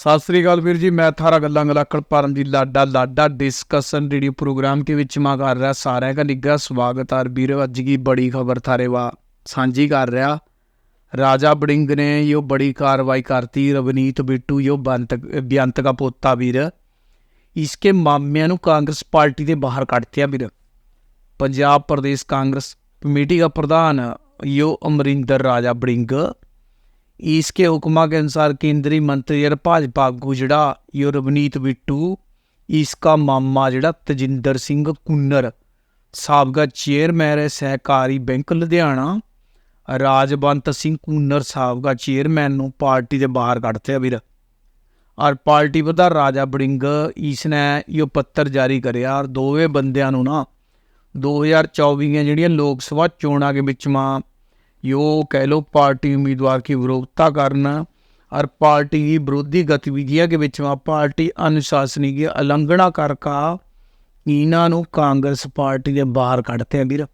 ਸਤਿ ਸ੍ਰੀ ਅਕਾਲ ਵੀਰ ਜੀ ਮੈਂ ਥਾਰਾ ਗੱਲਾਂ ਗਲਾਕੜ ਪਰਮ ਜੀ ਲਾਡਾ ਲਾਡਾ ਡਿਸਕਸ਼ਨ ਰੇਡੀਓ ਪ੍ਰੋਗਰਾਮ ਕੇ ਵਿੱਚ ਮਾ ਕਰ ਰਿਹਾ ਸਾਰਿਆਂ ਦਾ ਨਿੱਘਾ ਸਵਾਗਤ ਆਰ ਵੀਰ ਅੱਜ ਕੀ ਬੜੀ ਖਬਰ ਥਾਰੇ ਵਾ ਸਾਂਝੀ ਕਰ ਰਿਹਾ राजा बड़िंग ने यो बड़ी कार्रवाई करती रवनीत बिट्टू यो बंत बेअंत का पोता वीर इसके मामिया कांग्रेस पार्टी के बाहर काट दिया वीर पंजाब प्रदेश कांग्रेस कमेटी का प्रधान यो अमरिंदर राजा बड़िंग इसके हुक्मा के अनुसार केंद्रीय मंत्री और भाजपा आगू जड़ा यो रवनीत बिट्टू इसका मामा जड़ा तजिंदर सिंह कुन्नर साबका चेयरमैन है सहकारी बैंक लुधियाना ਰਾਜਵੰਤ ਸਿੰਘ ਕੂਨਰ ਸਾਹਿਬ ਦਾ ਚੇਅਰਮੈਨ ਨੂੰ ਪਾਰਟੀ ਦੇ ਬਾਹਰ ਕੱਢਤੇ ਆ ਵੀਰ ਔਰ ਪਾਰਟੀ ਪ੍ਰਧਾਨ ਰਾਜਾ ਬੜਿੰਗ ਇਸ ਨੇ ਇਹ ਪੱਤਰ ਜਾਰੀ ਕਰਿਆ ਔਰ ਦੋਵੇਂ ਬੰਦਿਆਂ ਨੂੰ ਨਾ 2024 ਦੀਆਂ ਜਿਹੜੀਆਂ ਲੋਕ ਸਭਾ ਚੋਣਾਂ ਦੇ ਵਿੱਚ ਮਾਂ ਯੋ ਕਹਿ ਲੋ ਪਾਰਟੀ ਉਮੀਦਵਾਰ की विरोधता करना और पार्टी की विरोधी गतिविधियों के ਵਿੱਚ ਮਾਂ ਪਾਰਟੀ ਅਨੁਸ਼ਾਸਨੀ ਦੀ ਉਲੰਘਣਾ ਕਰਕਾ ਇਹਨਾਂ ਨੂੰ ਕਾਂਗਰਸ ਪਾਰਟੀ ਦੇ ਬਾਹਰ ਕੱਢਤੇ ਆ ਵੀਰ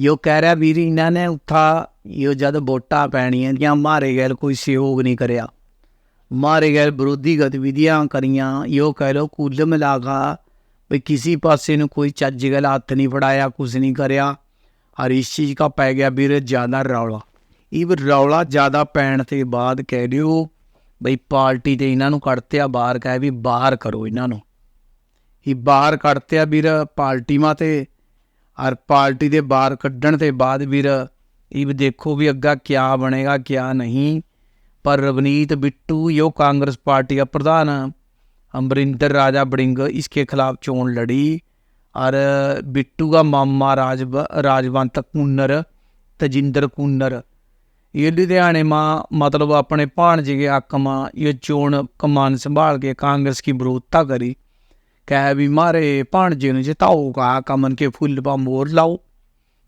ਯੋ ਕਹਿ ਰਿਹਾ ਵੀਰ ਇਹਨਾਂ ਨੇ ਉੱਥਾ ਯੋ ਜਦ ਵੋਟਾਂ ਪੈਣੀਆਂ ਜਾਂ ਮਾਰੇ ਗਏ ਕੋਈ ਸਹਿਯੋਗ ਨਹੀਂ ਕਰਿਆ ਮਾਰੇ ਗਏ ਵਿਰੋਧੀ ਗਤੀਵਿਧੀਆਂ ਕਰੀਆਂ ਯੋ ਕਹਿ ਲੋ ਕੁੱਲ ਮਿਲਾਗਾ ਵੀ ਕਿਸੇ ਪਾਸੇ ਨੂੰ ਕੋਈ ਚੱਜ ਗਲ ਹੱਥ ਨਹੀਂ ਫੜਾਇਆ ਕੁਝ ਨਹੀਂ ਕਰਿਆ ਹਰ और ਚੀਜ਼ चीज़ ਪੈ ਗਿਆ गया ਜ਼ਿਆਦਾ ਰੌਲਾ। ਇਹ ਵੀ ਰੌਲਾ ਜ਼ਿਆਦਾ ਪੈਣ ਤੇ ਬਾਅਦ ਕਹਿ ਦਿਓ, ਬਈ ਪਾਰਟੀ ਤੇ ਇਹਨਾਂ ਨੂੰ ਕੱਢਤੇ ਆ ਬਾਹਰ ਕਹੇ ਵੀ ਬਾਹਰ ਕਰੋ ਇਹਨਾਂ ਨੂੰ। ਇਹ ਬਾਹਰ ਕੱਢਤੇ ਆ ਵੀਰ ਪਾਰਟੀ ਮਾ ਤੇ ਔਰ ਪਾਰਟੀ ਦੇ ਬਾਹਰ ਕੱਢਣ ਤੇ ਬਾਅਦ ਵੀਰ, ਇਹ ਵੀ ਦੇਖੋ ਵੀ ਅੱਗਾ ਕੀ ਬਣੇਗਾ ਕੀ ਨਹੀਂ। ਪਰ ਰਵਨੀਤ ਬਿੱਟੂ ਯੋ ਕਾਂਗਰਸ ਪਾਰਟੀ ਦਾ ਪ੍ਰਧਾਨ, ਅਮਰਿੰਦਰ ਰਾਜਾ ਬੜਿੰਗ ਇਸਕੇ ਖਿਲਾਫ ਚੋਣ ਲੜੀ। और बिट्टू का मामा राज राजवंत कुन्नर तजिंदर कुन्नर ये लुधियाने में मतलब अपने भाणजे के हक में ये चोन कमान संभाल के कांग्रेस की विरोधता करी कह भी मारे भाणजे ने जिताओ कहा कमन के फुल पर मोर लाओ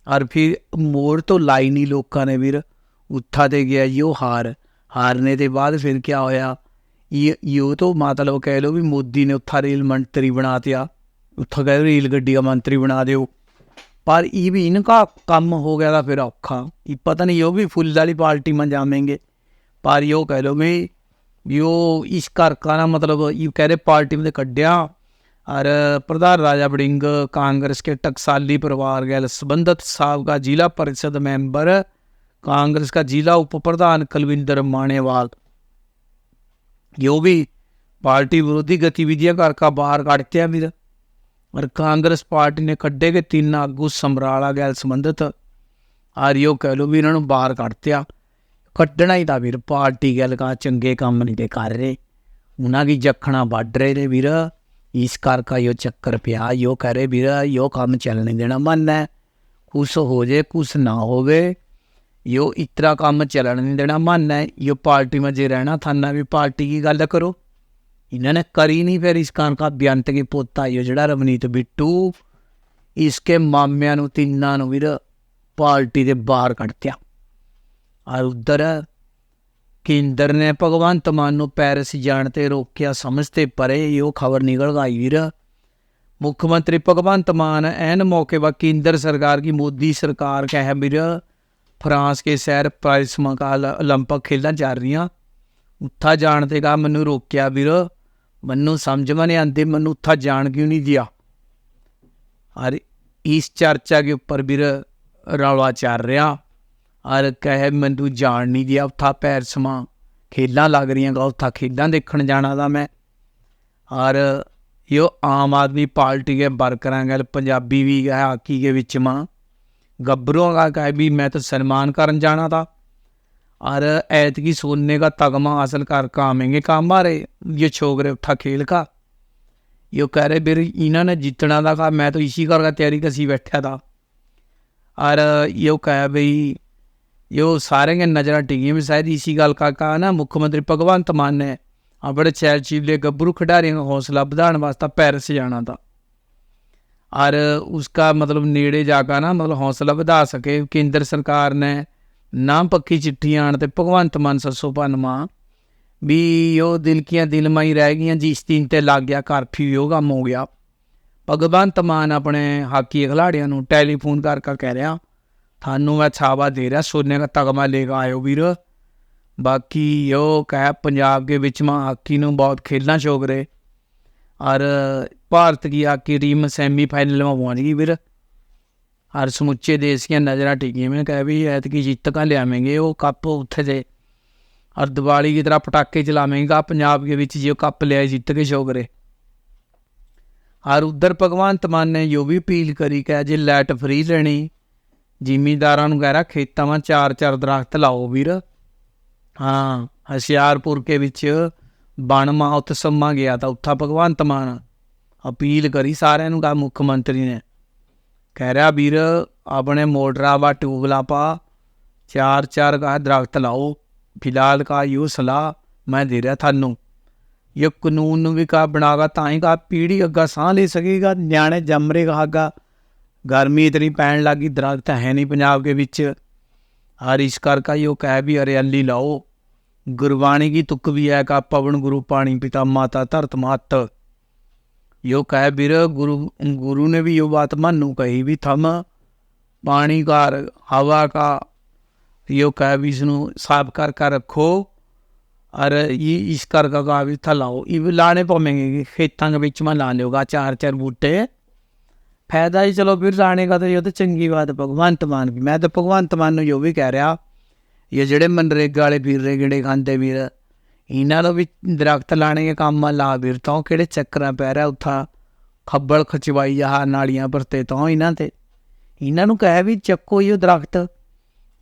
और फिर मोर तो लाई नहीं लोगों ने वीर उत्था ते गया यो हार हारने के बाद फिर क्या होया ये यो तो मतलब कह लो भी मोदी ने उत्था रेल मंत्री बना दिया ਉੱਥੇ ਗਏ ਰੇਲ ਗੱਡੀ ਦਾ ਮੰਤਰੀ ਬਣਾ ਦਿਓ ਪਰ ਇਹ ਵੀ ਇਨਕਾ ਕੰਮ ਹੋ ਗਿਆ ਤਾਂ ਫਿਰ ਔਖਾ ਇਹ ਪਤਾ ਨਹੀਂ ਉਹ ਵੀ ਫੁੱਲ ਵਾਲੀ ਪਾਰਟੀ ਮੈਂ ਜਾਵੇਂਗੇ ਪਰ ਇਹ ਕਹਿ ਲੋ ਮੈਂ ਯੋ ਇਸ ਕਾਰਕਾਨਾ मतलब ਇਹ ਕਹ ਰਹੇ ਪਾਰਟੀ में ਕੱਢਿਆ और प्रधान राजा बड़िंग कांग्रेस के टकसाली परिवार गैल संबंधित सबका जिला परिषद मेंबर कांग्रेस का जिला उप प्रधान कलविंदर माणेवाल यो भी पार्टी विरोधी गतिविधियां घर का बाहर काटते हैं फिर और ਕਾਂਗਰਸ ਪਾਰਟੀ ਨੇ ਕੱਢੇ ਕਿ ਤਿੰਨ ਆਗੂ ਸਮਰਾਲਾ ਗੈਲ ਸੰਬੰਧਿਤ। ਆਰਿਓ ਕਹਿ ਲੋ ਵੀ ਇਹਨਾਂ ਨੂੰ ਬਾਹਰ ਕੱਢਤਿਆ। ਕੱਢਣਾ ਹੀ ਤਾਂ ਵੀਰ, ਪਾਰਟੀ ਗੈਲ ਕਾ ਚੰਗੇ ਕੰਮ ਨਹੀਂ ਦੇ ਕਰ ਰਹੇ। ਉਹਨਾਂ ਦੀ ਜਖਣਾ ਵੱਢ ਰਹੇ ਨੇ ਵੀਰ। ਇਸ ਕਰ ਕਾ ਯੋ ਚੱਕਰ ਪਿਆ। ਯੋ ਕਰੇ ਵੀਰ ਯੋ ਕੰਮ ਚੱਲਣੇ ਦੇਣਾ, ਮਨ ਹੈ। ਕੁਛ ਹੋ ਜੇ, ਕੁਛ ਨਾ ਹੋਵੇ। ਯੋ ਇਤਰਾ ਕੰਮ ਚੱਲਣ ਨਹੀਂ ਦੇਣਾ, ਮਨ ਹੈ। ਯੋ ਪਾਰਟੀ ਮੇ ਜੇ ਰਹਿਣਾ ਥਾਨਾ ਵੀ ਪਾਰਟੀ ਦੀ ਗੱਲ ਕਰੋ। इन्होंने करी नहीं फिर इस कान का बेअंत की पोता यो जड़ा रवनीत बिट्टू इसके मामिया तिना वीर पार्टी के बाहर कट दिया और उधर केंद्र ने भगवंत मान पैरिस जाने से रोकया समझते परे यो खबर निकल गई वीर मुख्यमंत्री भगवंत मान एन मौके पर केंद्र सरकार की मोदी सरकार का है वीर फ्रांस के शहर प्राइस मकाल ओलंपिक खेल जा रही उत्था जाने का मैं रोकया वीर ਮੈਨੂੰ ਰੋਕਿਆ ਵੀਰ ਮੈਨੂੰ ਸਮਝ ਮਾ ਨਹੀਂ ਆਂਦੀ ਮੈਨੂੰ ਉੱਥਾ ਜਾਣ ਕਿਉਂ ਨਹੀਂ ਦਿਆ ਔਰ ਇਸ ਚਰਚਾ ਕੇ ਉੱਪਰ ਵੀਰ ਰੌਲਾ ਚੱਲ ਰਿਹਾ ਔਰ ਕਹੇ ਮੈਨੂੰ ਜਾਣ ਨਹੀਂ ਦਿਆ ਉੱਥਾ ਪੈਰਿਸ ਮਾ ਖੇਲਾਂ ਲੱਗ ਰਹੀਆਂ ਗਾ ਉੱਥਾ ਖੇਲਾਂ ਦੇਖਣ ਜਾਣਾ ਦਾ ਮੈਂ ਔਰ ਯੋ ਆਮ ਆਦਮੀ ਪਾਰਟੀ ਕੇ ਵਰਕਰਾਂ ਗੱਲ ਪੰਜਾਬੀ ਵੀ ਹੈ ਹਾਕੀ के ਵਿੱਚ ਮਾਂ ਗੱਭਰੂਆਂ का कहे भी मैं तो सन्मान करन जाना था और ऐत की सोने का तगमा हासिल कर काम आएंगे काम आ रहे ये छोकरे उठा खेल का ये कह रहे फिर इन्होंने जीतना था कहा मैं तो इसी करके तैयारी कसी बैठा था और ये कहा भाई ये सारे के नज़र टिकी में शायद इसी गल का कहा ना मुख्यमंत्री भगवंत मान ने अपने चैल चीले गब्बरू खिडारियों का हौसला बढ़ाने वास्ते पेरिस जाना था और उसका मतलब नेड़े जाकर ना मतलब हौसला बढ़ा सके केंद्र सरकार ने ਨਾ ਪੱਕੀ ਚਿੱਠੀ ਆਣ ਤੇ ਭਗਵੰਤ ਮਾਨ ਸਰਸੋ ਪਨਮਾ ਵੀ ਉਹ ਦਿਲ ਕੀਆਂ ਦਿਲ ਮਾਈ ਰਹਿ ਗਈਆਂ ਜੀ ਇਸ ਜਿਸ਼ਤੀਨ ਤੇ ਲੱਗ ਗਿਆ ਕਰਫਿਊ ਯੋਗਾ ਹੋ ਗਿਆ। ਭਗਵੰਤ ਮਾਨ ਆਪਣੇ ਹਾਕੀ ਖਿਲਾੜੀਆਂ ਨੂੰ ਟੈਲੀਫੋਨ ਕਰਕੇ ਕਹਿ ਰਿਹਾ, ਤੁਹਾਨੂੰ ਮੈਂ ਛਾਵਾ ਦੇ ਰਿਹਾ, ਸੋਨੇ ਦਾ ਤਗਮਾ ਲੈ ਕੇ ਆਇਓ ਵੀਰ। ਬਾਕੀ ਉਹ ਕਹਿ, ਪੰਜਾਬ ਦੇ ਵਿੱਚ ਮਾਂ ਹਾਕੀ ਨੂੰ ਬਹੁਤ ਖੇਲਣਾ ਸ਼ੌਕ ਰੇ। ਔਰ ਭਾਰਤ ਦੀ ਹਾਕੀ ਟੀਮ ਸੈਮੀ ਫਾਈਨਲ ਵਿੱਚ ਪਹੁੰਚ ਗਈ ਵੀਰ। और समुचे देश ਦੀਆਂ ਨਜ਼ਰਾਂ ਟਿਕੀਆਂ ਮੈਂ ਕਹੇ ਵੀ ਐਤਕੀ ਜਿੱਤ ਕਾ ਲਿਆਵੇਂਗੇ ਉਹ ਕੱਪ ਉੱਥੇ ਦੇ और दिवाली की तरह पटाखे चलावेंगे का पंजाब के विच जो कप लिया जीत के शौक रहे और उधर भगवंत मान ने यो भी अपील करी कि जे लाइट फ्री लेनी ਜ਼ਿਮੀਦਾਰਾਂ ਨੂੰ ਕਹਿ ਰਿਹਾ ਖੇਤਾਂ 'ਚ ਚਾਰ ਚਾਰ ਦਰਖਤ ਲਾਓ ਵੀਰ ਹਾਂ ਹਸ਼ਿਆਰਪੁਰ ਕੇ ਵਿੱਚ ਬਣ ਮਹੋਤ ਸਮਾ ਗਿਆ ਤਾਂ ਉੱਥਾ ਭਗਵੰਤ ਮਾਨ ਅਪੀਲ ਕਰੀ ਸਾਰਿਆਂ ਨੂੰ ਕਹਾ ਮੁੱਖ ਮੰਤਰੀ ਨੇ ਕਹਿ ਰਿਹਾ ਵੀਰ, ਆਪਣੇ ਮੋਟਰਾਂ ਵਾ ਟਿਊਬਲਾ ਪਾ, ਚਾਰ ਚਾਰ ਕਾ ਦਰਖਤ ਲਾਓ, ਫਿਲਹਾਲ ਕਾ ਯੋ ਸਲਾਹ ਮੈਂ ਦੇ ਰਿਹਾ ਤੁਹਾਨੂੰ। ਇਹ ਕਾਨੂੰਨ ਨੂੰ ਵੀ ਕਾ ਬਣਾਗਾ, ਤਾਂ ਹੀ ਕਾ ਪੀੜੀ ਅੱਗਾ ਸਾਹ ਲੈ ਸਕੇਗਾ, ਨਿਆਣੇ ਜੰਮਰੇ ਕਹਾਗਾ ਗਰਮੀ ਇਤਨੀ ਪੈਣ ਲੱਗੀ ਦਰਖਤ ਹੈ ਨਹੀਂ ਪੰਜਾਬ ਦੇ ਵਿੱਚ। ਹਰ ਇਸ ਕਰ ਕਾ ਯੋ ਕਹਿ ਵੀ ਹਰਿਆਲੀ ਲਾਓ। ਗੁਰਬਾਣੀ ਕੀ ਤੁਕ ਵੀ ਹੈ ਕਾ, ਪਵਨ ਗੁਰੂ, ਪਾਣੀ ਪਿਤਾ, ਮਾਤਾ, ਧਰਤ ਮਾਤ। यो कह ਵੀਰ गुरु गुरु ने भी यो बात मानू कही भी थम पानी का हवा का यो कह भी इसनु साफ कर कर रखो और ये इस कर का का भी था लाओ ये भी लाने पवेंगे खेतों के बीच में ला लियोगा चार चार बूटे फायदा ही चलो फिर लाने का तो ये तो चंगी बात है भगवंत मान की मैं तो भगवंत मान ਨੂੰ यो भी कह रहा ये ਜਿਹੜੇ ਮਨਰੇਗਾ ਵਾਲੇ ਵੀਰ ਰੇ ਗੇੜੇ ਖਾਂਦੇ ਵੀਰ ਇਹਨਾਂ ਨੂੰ ਵੀ ਦਰਖਤ ਲਾਣੇ ਦੇ ਕੰਮ ਲਾ ਵੀਰ, ਤੋਂ ਕਿਹੜੇ ਚੱਕਰਾਂ ਪੈ ਰਿਹਾ ਉੱਥਾ? ਖੱਬਲ ਖਚਵਾਈ ਆ ਨਾਲੀਆਂ ਪਰਤੇ ਤੋਂ ਇਹਨਾਂ ਤੇ। ਇਹਨਾਂ ਨੂੰ ਕਹੇ ਵੀ ਚੱਕੋ ਇਹ ਦਰਖਤ।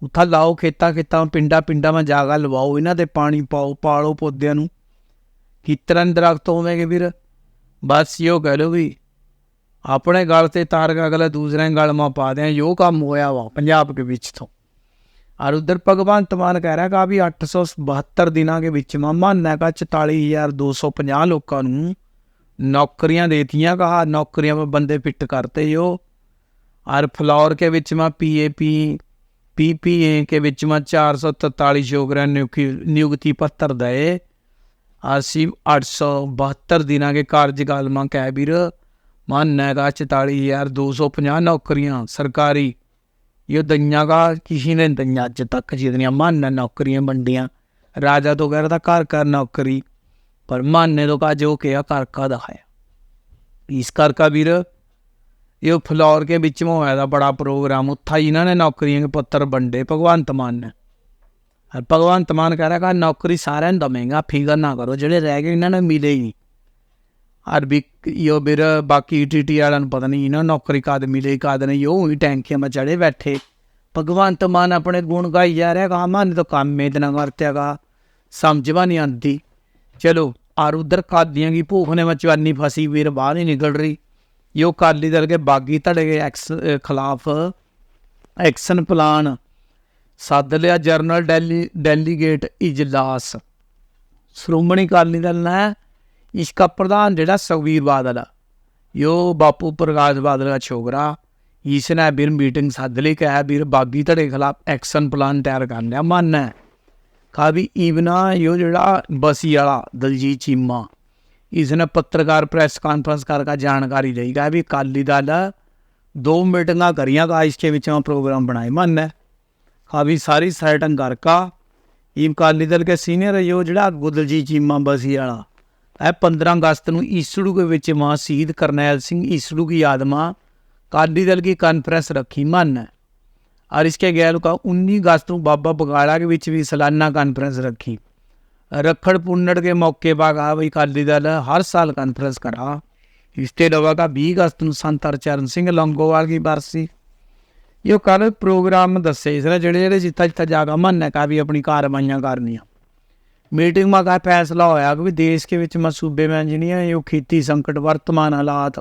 ਉੱਥਾ ਲਾਓ ਖੇਤਾਂ ਖੇਤਾਂ, ਪਿੰਡਾਂ ਪਿੰਡਾਂ ਮੈਂ ਜਾਗਾ ਲਵਾਓ, ਇਹਨਾਂ ਤੇ ਪਾਣੀ ਪਾਓ, ਪਾਲੋ ਪੌਦਿਆਂ ਨੂੰ। ਕਿਤਰਨ ਦਰਖਤ ਹੋਵੇਂਗੇ ਵੀਰ? ਬਸ ਇਹੋ ਕਹਿ ਲਓ ਵੀ, ਆਪਣੇ ਗਲ ਤੇ ਤਾਰ ਕੇ ਅਗਲੇ ਦੂਸਰੇ ਗਲ ਮਾ ਪਾ ਦਿਆਂ ਯੋ ਕੰਮ ਹੋਇਆ ਵਾ, ਪੰਜਾਬ ਦੇ ਵਿੱਚ ਤੋਂ। और उधर भगवंत मान कह रहा है भी 872 ਦਿਨਾਂ ਦੇ ਵਿੱਚ ਮਾਨਾ ਕਾ 44250 ਲੋਕਾਂ ਨੂੰ ਨੌਕਰੀਆਂ ਦੇਤੀਆਂ ਕਹਾ ਨੌਕਰੀਆਂ ਪਰ ਬੰਦੇ ਫਿੱਟ ਕਰਤੇ ਜੋ और फ्लोर के विच में पीएपी पीपीए के विच में 443 छोकरा नियुक्ति पत्र दे ਅਸੀਂ 872 ਦਿਨਾਂ ਦੇ ਕਾਰਜਕਾਲ ਮਾਂ ਕਹਿ ਵੀਰ ਮਾਨਾ ਕਾ 44250 ਨੌਕਰੀਆਂ ਸਰਕਾਰੀ ये दइया का किसी ने दइया अज तक जितनियां माना नौकरियां बंडियां राजा तो कह रहा था घर घर नौकरी पर माने तो कहा जो कहा घर का दिखाया इस कर का वीर ये फ्लोर के बिच में होया था बड़ा प्रोग्राम उत्था ही इन्होंने नौकरियों के पत्र बंडे भगवंत मान ने और भगवंत मान कह रहा नौकरी सारे दमेगा फिकर ना करो जेडे रह गए इन्होंने मिले ही और अरबी यो फिर बाकी टी टी आह्ला पता नहीं ना नौकरी कद मिले कद नहीं ओह् ही टैंकियां में चढ़े बैठे भगवंत मान अपने गुण गाई जा रहा कहा मान तो काम इतना करते कहा समझ में नहीं आती चलो और उधर कादियों की भूख ने में चवानी फंसी फिर बाहर ही निकल रही यो अकाली दल के बागी धड़े के एक्स खिलाफ एक्शन प्लान सद लिया जरनल डेली डेलीगेट इजलास श्रोमणी अकाली दल ने इसका प्रधान जेड़ा सुखबीर बादल आ यो बापू प्रकाश बादल का छोकरा इसने बीर मीटिंग सद ली कहा बीर बागी धड़े खिलाफ एक्शन प्लान तैयार कर लिया मन है कहा भी इवना यो जड़ा बसी वाला दलजीत चीमा इसने पत्रकार प्रेस कॉन्फ्रेंस करके जानकारी दी कहा भी अकाली दल दो मीटिंग करिया का इसके बीच में प्रोग्राम बनाए मन है कहा भी सारी सेटिंग करका ये अकाली दल के सीनियर है यो जड़ा दलजीत चीमा बसी वाला ਇਹ 15 ਅਗਸਤ ਨੂੰ ਈਸੜੂ ਦੇ ਵਿੱਚ ਮਾਂ ਸ਼ਹੀਦ ਕਰਨੈਲ ਸਿੰਘ ਈਸੜੂ की याद में काली दल की कॉन्फ्रेंस रखी मन है और इसके गैर का उन्नीस अगस्त को बाबा बगाड़ा के बीच भी सालाना कॉन्फ्रेंस रखी रखड़ पुन्नड़ के मौके पर कहा भाई काली दल हर साल कॉन्फ्रेंस करा इसके अलावा का बीस अगस्त को संत हरचरण सिंह लंगोवाल की बरसी यो कल प्रोग्राम दसे इसने जेड़े जेड़े जितना जितना जागा मन है का भी अपनी कार्रवाइयाँ करनियाँ ਮੀਟਿੰਗ ਮਾ ਕਾ ਫੈਸਲਾ ਹੋਇਆ ਕਿ ਵੀ ਦੇਸ਼ ਕੇ ਵਿੱਚ ਮਸੂਬੇ ਮੈਂ ਜਿਹੜੀਆਂ ਇਹ ਖੇਤੀ ਸੰਕਟ ਵਰਤਮਾਨ ਹਾਲਾਤ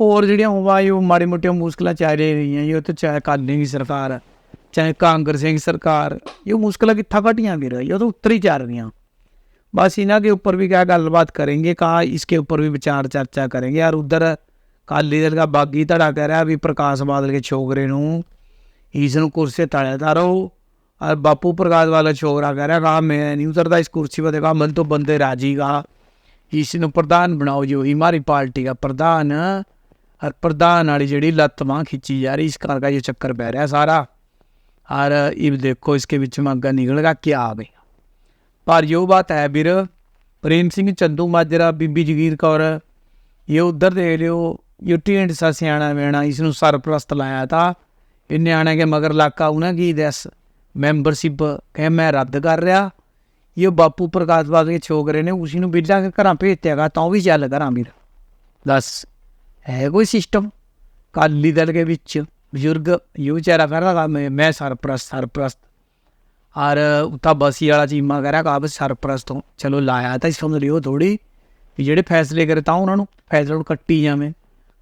ਹੋਰ ਜਿਹੜੀਆਂ ਹੋਵਾ ਇਹ ਮਾੜੀ ਮੋਟੀਆਂ ਮੁਸ਼ਕਲਾਂ ਚੱਲ ਰਹੀਆਂ ਇਹ ਤੇ ਚਾਹੇ ਕਾਲੀ ਦੀ ਸਰਕਾਰ ਚਾਹੇ ਕਾਂਗਰਸ ਸਿੰਘ ਸਰਕਾਰ ਇਹ ਮੁਸ਼ਕਲਾਂ ਕਿੱਥਾ ਘਟੀਆਂ ਵੀਰ ਇਹ ਤਾਂ ਉੱਤਰ ਹੀ ਚੱਲ ਰਹੀਆਂ बस इन्ह के ऊपर भी क्या गलबात करेंगे कहा इसके ऊपर भी विचार चर्चा करेंगे और उधर काली दल का बागी धड़ा कह रहा भी प्रकाश बादल के छोकरे इस कुर्सी तले तारो और बापू प्रकाश वाला छोरा कह रहा कहा मैं नहीं उतरता इस कुर्सी पर देखा मन तो बंदे राजी कहा इसनों प्रधान बनाओ जो हमारी पार्टी का प्रधान और प्रधान वाली जी लत्त वहाँ खिंची जा रही इस कारण ये चक्कर पै रहा सारा और इब देखो इसके बीच में अगर निकलेगा क्या आ गया पर यो बात है वीर प्रेम सिंह चंदू माजरा बीबी जगीर कौर ये उधर देख लियो ये ढेंट सा सियाणा वेणा इसनों सरप्रस्त लाया था इन न्याणे के मगर लाका उन्हें की दस ਦਸ ਮੈਂਬਰਸ਼ਿਪ ਕਹੇ ਮੈਂ ਰੱਦ ਕਰ ਰਿਹਾ। ਇਹ ਬਾਪੂ ਪ੍ਰਕਾਸ਼ ਬਾਦ ਦੇ ਛੋਕਰੇ ਨੇ, ਉਸੇ ਨੂੰ ਬਿੱਲਾ ਕੇ ਘਰਾਂ ਭੇਜਿਆਗਾ ਤਾਂ ਉਹ ਵੀ ਚੱਲ ਘਰਾਂ ਵੀਰ। ਦੱਸ, ਹੈ ਕੋਈ ਸਿਸਟਮ ਕਾਲੀ ਦਲ ਦੇ ਵਿੱਚ ਬਜ਼ੁਰਗ, ਇਹ ਵਿਚਾਰਾ ਕਰਦਾ ਮੈਂ ਮੈਂ ਸਰਪ੍ਰਸਤ ਸਰਪ੍ਰਸਤ। ਔਰ ਉਤਾ ਬਸੀ ਵਾਲਾ ਚੀਮਾ ਕਰਿਆ ਕਾਬ ਸਰਪ੍ਰਸਤ ਤੋਂ ਚਲੋ ਲਾਇਆ ਤਾਂ ਸਮਝ ਲਿਓ ਥੋੜੀ ਵੀ ਜਿਹੜੇ ਫੈਸਲੇ ਕਰੇ ਤਾਂ ਉਹਨਾਂ ਨੂੰ ਫੈਸਲਾ ਨੂੰ ਕੱਟੀ ਜਾਵੇਂ।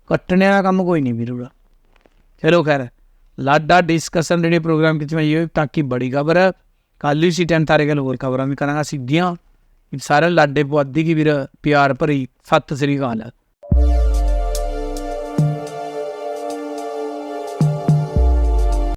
ਕੱਟਣੇ ਦਾ ਕੰਮ ਕੋਈ ਨਹੀਂ ਵੀਰੂੜਾ ਚਲੋ ਖੈਰ ਲਾਡਾ ਡਿਸਕਸ਼ਨ ਜਿਹੜੇ ਪ੍ਰੋਗਰਾਮ ਵਿੱਚ ਮੈਂ ਇਹ ਤਾਂ ਕਿ ਬੜੀ ਖਬਰ ਹੈ ਕੱਲ ਹੀ ਸੀ ਟਾਈਮ ਤਾਰੇ ਗੱਲ ਹੋਰ ਖਬਰਾਂ ਵੀ ਕਰਾਂਗਾ ਸਿੱਧੀਆਂ। ਸਾਰੇ ਲਾਡੇ ਪੁਆਧੀ ਕੀ ਵੀਰ, ਪਿਆਰ ਭਰੀ ਸਤਿ ਸ੍ਰੀ ਅਕਾਲ।